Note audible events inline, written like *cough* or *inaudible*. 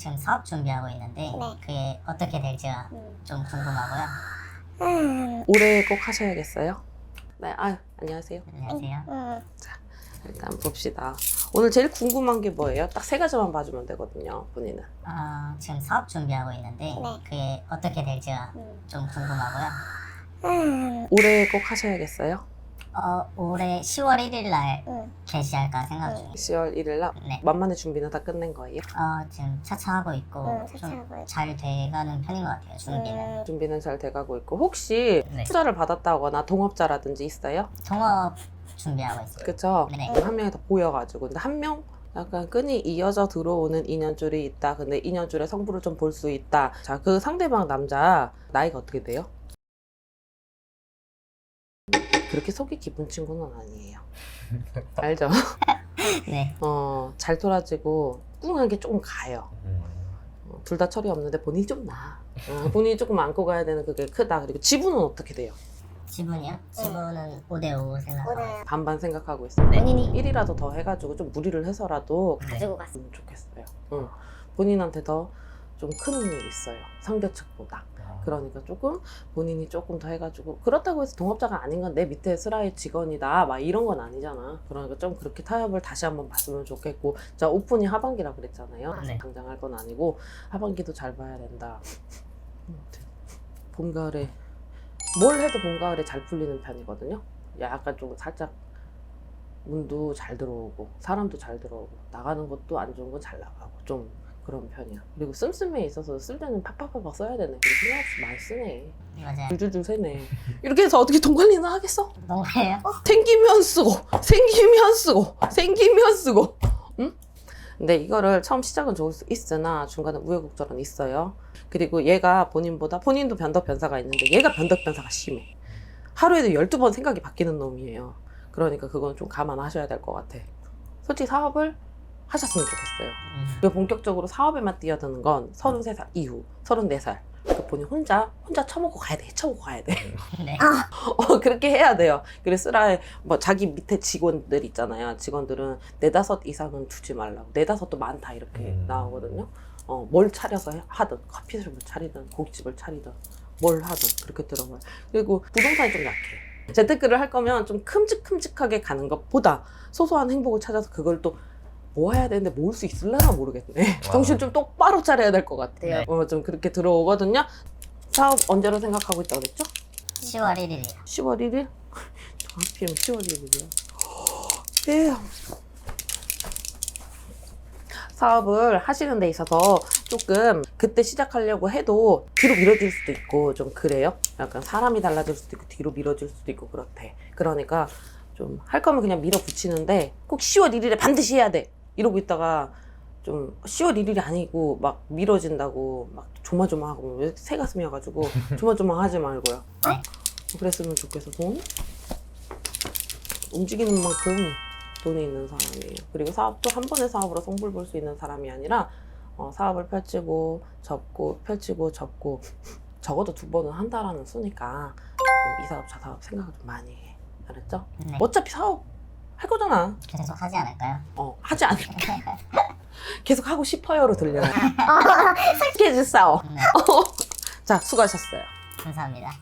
지금 사업 준비하고 있는데 네. 그게 어떻게 될지가 음. 좀 궁금하고요. 음, 올해 꼭 하셔야겠어요. 네, 아 안녕하세요. 안녕하세요. 음, 일단 봅시다. 오늘 제일 궁금한 게 뭐예요? 딱 세 가지만 봐주면 되거든요. 본인은. 어, 지금 사업 준비하고 있는데 네. 그게 어떻게 될지가 음, 좀 궁금하고요. 음, 올해 꼭 하셔야겠어요. 어, 올해 10월 1일 날 음. 개시할까 생각 중이에요. 10월 1일 날 네. 만만의 준비는 다 끝낸 거예요. 어, 지금 차차하고 있고 음, 차차하고 있고. 좀 잘 돼가는 편인 것 같아요. 준비는. 음, 준비는 잘 돼가고 있고 혹시 네. 투자를 받았다거나 동업자라든지 있어요? 통업 준비하고 있어요. 그쵸? 네. 한 명이 더 보여가지고 근데 한 명 약간 끈이 이어져 들어오는 인연줄이 있다. 근데 인연줄의 성부를 좀 볼 수 있다. 자, 그 상대방 남자 나이가 어떻게 돼요? 그렇게 속이 깊은 친구는 아니에요. *laughs* 알죠? 네. *laughs* 어, 잘 돌아지고 꿍한 게 조금 가요. 어, 둘다 철이 없는데 본인이 좀 나. 어, 본인이 조금 안고 가야 되는 그게 크다. 그리고 지분은 어떻게 돼요? 지분이요? 지분은 5대5 생각하고 오늘 반반 생각하고 있어요. 네. 본인이 1이라도 더 해가지고 좀 무리를 해서라도 네. 가지고. 갔으면 좋겠어요. 응. 본인한테 더 좀큰 힘이 있어요. 상대 측보다. 그러니까 조금 본인이 조금 더 해가지고 그렇다고 해서 동업자가 아닌 건 내 밑에 스라의 직원이다 막 이런 건 아니잖아. 그러니까 좀 그렇게 타협을 다시 한번 봤으면 좋겠고 자 오픈이 하반기라 그랬잖아요. 네. 당장 할 건 아니고 하반기도 잘 봐야 된다. 봄 가을에 뭘 해도 봄 가을에 잘 풀리는 편이거든요. 약간 좀 살짝 운도 잘 들어오고 사람도 잘 들어오고 나가는 것도 안 좋은 건 잘 나가고 좀 그런 편이야. 그리고 씀씀이에 있어서 쓸 때는 팍팍팍팍 써야 되네. 그리고 생각 없이 많이 쓰네. 맞아요. 줄줄줄 세네. 이렇게 해서 어떻게 돈 관리는 하겠어? 농구예요? 생기면 쓰고, 생기면 쓰고, 생기면 쓰고. 응? 근데 이거를 처음 시작은 좋을 수 있으나 중간에 우여곡절은 있어요. 그리고 얘가 본인보다 본인도 변덕 변사가 있는데 얘가 변덕 변사가 심해. 하루에도 12번 생각이 바뀌는 놈이에요. 그러니까 그건 좀 감안하셔야 될 것 같아. 솔직히 사업을 하셨으면 좋겠어요. 음. 그리고 본격적으로 사업에만 뛰어드는 건 33살 이후, 34살. 그 본인 혼자, 혼자 처먹고 가야 돼. 처먹고 가야 돼. 네. *laughs* 어, 그렇게 해야 돼요. 그래서 쓰라에 뭐 자기 밑에 직원들 있잖아요. 직원들은 네다섯 이상은 두지 말라고. 네다섯도 많다 이렇게 음. 나오거든요. 어, 뭘 차려서 하든 커피숍을 차리든 고깃집을 차리든 뭘 하든 그렇게 들어가요. 그리고 부동산이 좀 약해. 재테크를 할 거면 좀 큼직큼직하게 가는 것보다 소소한 행복을 찾아서 그걸 또 모아야 되는데 모을 수 있을려나 모르겠네. 와. *laughs* 정신 좀 똑바로 차려야 될 것 같아요. 네. 어, 좀 그렇게 들어오거든요. 사업 언제로 생각하고 있다고 그랬죠? 10월 1일이요. 10월 1일? 하필이면 10월 1일이야. 예. 사업을 하시는 데 있어서 조금 그때 시작하려고 해도 뒤로 미뤄질 수도 있고 좀 그래요. 약간 사람이 달라질 수도 있고 뒤로 미뤄질 수도 있고 그렇대. 그러니까 좀 할 거면 그냥 밀어붙이는데 꼭 10월 1일에 반드시 해야 돼. 이러고 있다가 좀 10월 1일이 아니고 막 미뤄진다고 막 조마조마하고 왜새 가슴이어가지고 *laughs* 조마조마하지 말고요. 네. 그랬으면 좋겠어. 돈? 움직이는 만큼 돈이 있는 사람이에요. 그리고 사업도 한 번의 사업으로 성불 볼 수 있는 사람이 아니라 어, 사업을 펼치고 접고 펼치고 접고 *laughs* 적어도 두 번은 한다라는 수니까 이 사업 저 사업 생각을 좀 많이 해. 알았죠? 네. 어차피 사업 할 거잖아. 계속 하지 않을까요? 어, 하지 않을게. *laughs* 계속 하고 싶어요로 들려요. *laughs* 스케줄 싸워. 네. *laughs* 자, 수고하셨어요. 감사합니다.